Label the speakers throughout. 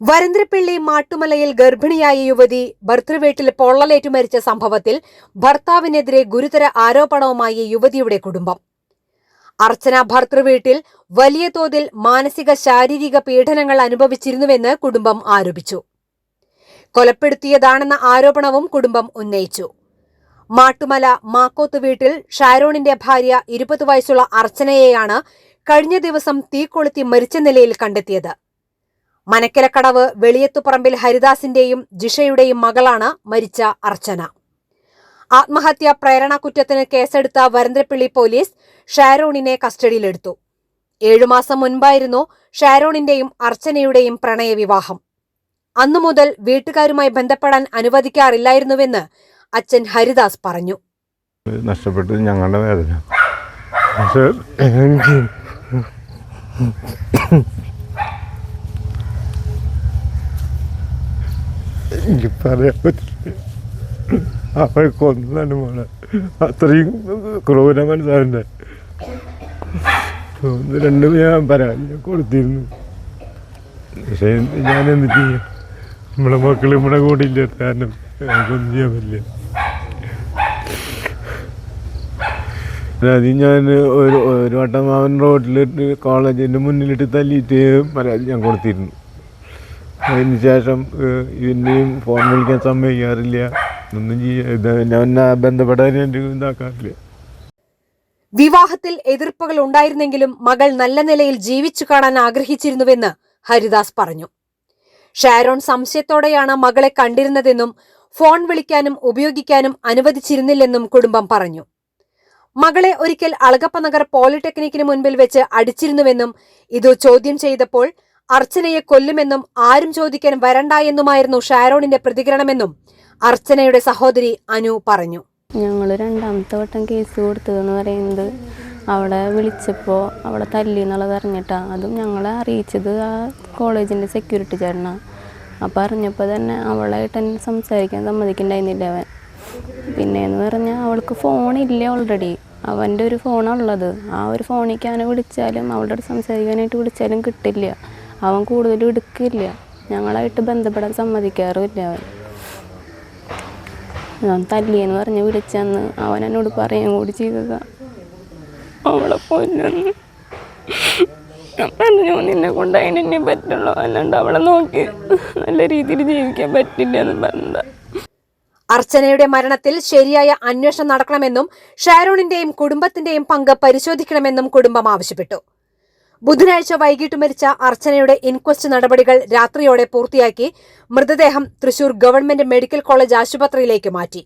Speaker 1: വരന്തരപ്പിള്ളി മാട്ടുമലയിൽ ഗർഭിണിയായ യുവതി ഭർത്തൃവീട്ടിൽ പൊള്ളലേറ്റു മരിച്ച സംഭവത്തിൽ ഭർത്താവിനെതിരെ ഗുരുതര ആരോപണവുമായി യുവതിയുടെ കുടുംബം. അർച്ചന ഭർത്തൃവീട്ടിൽ വലിയ തോതിൽ മാനസിക ശാരീരിക പീഡനങ്ങൾ അനുഭവിച്ചിരുന്നുവെന്ന് കുടുംബം ആരോപിച്ചു. കൊലപ്പെടുത്തിയതാണെന്ന ആരോപണവും കുടുംബം ഉന്നയിച്ചു. മാട്ടുമല മാക്കോത്ത് വീട്ടിൽ ഷാരോണിന്റെ ഭാര്യ ഇരുപത് വയസ്സുള്ള അർച്ചനയെയാണ് കഴിഞ്ഞ ദിവസം തീ കൊളുത്തി മരിച്ച നിലയിൽ കണ്ടെത്തിയത്. മനക്കലക്കടവ് വെളിയത്തുപറമ്പിൽ ഹരിദാസിന്റെയും ജിഷയുടെയും മകളാണ് മരിച്ച അർച്ചന. ആത്മഹത്യാ പ്രേരണ കുറ്റത്തിന് കേസെടുത്ത വരന്തരപ്പിള്ളി പോലീസ് ഷാരോണിനെ കസ്റ്റഡിയിലെടുത്തു. ഏഴുമാസം മുൻപായിരുന്നു ഷാരോണിന്റെയും അർച്ചനയുടെയും പ്രണയവിവാഹം. അന്നു മുതൽ വീട്ടുകാരുമായി ബന്ധപ്പെടാൻ അനുവദിക്കാറില്ലായിരുന്നുവെന്ന് അച്ഛൻ ഹരിദാസ് പറഞ്ഞു.
Speaker 2: നഷ്ടപ്പെട്ടത് ഞങ്ങളുടെ വേദന. എനിക്ക് പറയാൻ പറ്റില്ല. അവരെ കൊന്നതാണ് മോളെ. അത്രയും ക്രൂര മനസ്സാന്റെ ഒന്ന് രണ്ടും ഞാൻ പരാതി കൊടുത്തിരുന്നു. പക്ഷേ ഞാൻ എന്ത് ചെയ്യും? നമ്മളെ മക്കൾ നമ്മുടെ കൂടെ ഇല്ല. കാരണം എനിക്കൊന്നും ചെയ്യാൻ പറ്റില്ല. പരാതി ഞാൻ ഒരു ഒരു വട്ടം അവൻ റോഡിലിട്ട് കോളേജിന്റെ മുന്നിലിട്ട് തല്ലിയിട്ട് പരാതി ഞാൻ കൊടുത്തിരുന്നു. അതിന് ശേഷം ഇതിന്റെയും ഫോൺ വിളിക്കാൻ സമ്മതിക്കാറില്ല ഒന്നും ഞാൻ ബന്ധപ്പെടാൻ ഇതാക്കാറില്ല.
Speaker 1: വിവാഹത്തിൽ എതിർപ്പുകൾ ഉണ്ടായിരുന്നെങ്കിലും മകൾ നല്ല നിലയിൽ ജീവിച്ചു കാണാൻ ആഗ്രഹിച്ചിരുന്നുവെന്ന് ഹരിദാസ് പറഞ്ഞു. ഷാരോൺ സംശയത്തോടെയാണ് മകളെ കണ്ടിരുന്നതെന്നും ഫോൺ വിളിക്കാനും ഉപയോഗിക്കാനും അനുവദിച്ചിരുന്നില്ലെന്നും കുടുംബം പറഞ്ഞു. മകളെ ഒരിക്കൽ അളഗപ്പനഗർ പോളിടെക്നിക്കിന് മുൻപിൽ വെച്ച് അടിച്ചിരുന്നുവെന്നും ഇത് ചോദ്യം ചെയ്തപ്പോൾ അർച്ചനയെ കൊല്ലുമെന്നും ആരും ചോദിക്കാൻ വരണ്ട എന്നുമായിരുന്നു ഷാരോണിന്റെ പ്രതികരണമെന്നും അർച്ചനയുടെ സഹോദരി അനു പറഞ്ഞു.
Speaker 3: ഞങ്ങൾ രണ്ടാമത്തെ വട്ടം കേസ് കൊടുത്തതെന്ന് പറയുന്നത് അവിടെ വിളിച്ചപ്പോൾ അവിടെ തല്ലി എന്നുള്ളത് അറിഞ്ഞിട്ടാണ് അതും ഞങ്ങളെ അറിയിച്ചത് ആ കോളേജിന്റെ സെക്യൂരിറ്റി ചേട്ടനാണ് അപ്പോൾ അറിഞ്ഞപ്പോൾ തന്നെ അവളായിട്ട് എന്നെ സംസാരിക്കാൻ സമ്മതിക്കണ്ടായിരുന്നില്ല അവൻ. പിന്നെയെന്ന് പറഞ്ഞാൽ അവൾക്ക് ഫോണില്ല ഓൾറെഡി അവന്റെ ഒരു ഫോണുള്ളത് ആ ഒരു ഫോണിലേക്ക് വിളിച്ചാലും അവളുടെ സംസാരിക്കാനായിട്ട് വിളിച്ചാലും കിട്ടില്ല. അവൻ കൂടുതലും എടുക്കില്ല. ഞങ്ങളായിട്ട് ബന്ധപ്പെടാൻ സമ്മതിക്കാറുമില്ല അവൻ. ഞാൻ തല്ലിയെന്ന് പറഞ്ഞ് വിളിച്ചെന്ന് അവൻ എന്നോട് പറയുകയും കൂടി ചെയ്തതാ അവളെ പൊന്നു പറഞ്ഞു നിന്നെ കൊണ്ട് അതിനെ പറ്റുള്ളൂ. അല്ലാണ്ട് അവളെ നോക്കി നല്ല രീതിയിൽ ജീവിക്കാൻ പറ്റില്ല എന്ന് പറഞ്ഞതാ.
Speaker 1: അർച്ചനയുടെ മരണത്തിൽ ശരിയായ അന്വേഷണം നടക്കണമെന്നും ഷാരോണിന്റെയും കുടുംബത്തിന്റെയും പങ്ക് പരിശോധിക്കണമെന്നും കുടുംബം ആവശ്യപ്പെട്ടു. ബുധനാഴ്ച വൈകിട്ട് മരിച്ച അർച്ചനയുടെ ഇൻക്വസ്റ്റ് നടപടികൾ രാത്രിയോടെ പൂർത്തിയാക്കി മൃതദേഹം തൃശൂർ ഗവൺമെന്റ് മെഡിക്കൽ കോളേജ് ആശുപത്രിയിലേക്ക് മാറ്റി.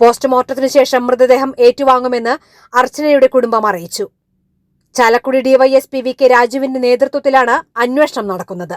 Speaker 1: പോസ്റ്റ്മോർട്ടത്തിനു ശേഷം മൃതദേഹം ഏറ്റുവാങ്ങുമെന്ന് അർച്ചനയുടെ കുടുംബം അറിയിച്ചു. ചാലക്കുടി ഡിവൈഎസ്പി വി കെ രാജുവിന്റെ നേതൃത്വത്തിലാണ് അന്വേഷണം നടക്കുന്നത്.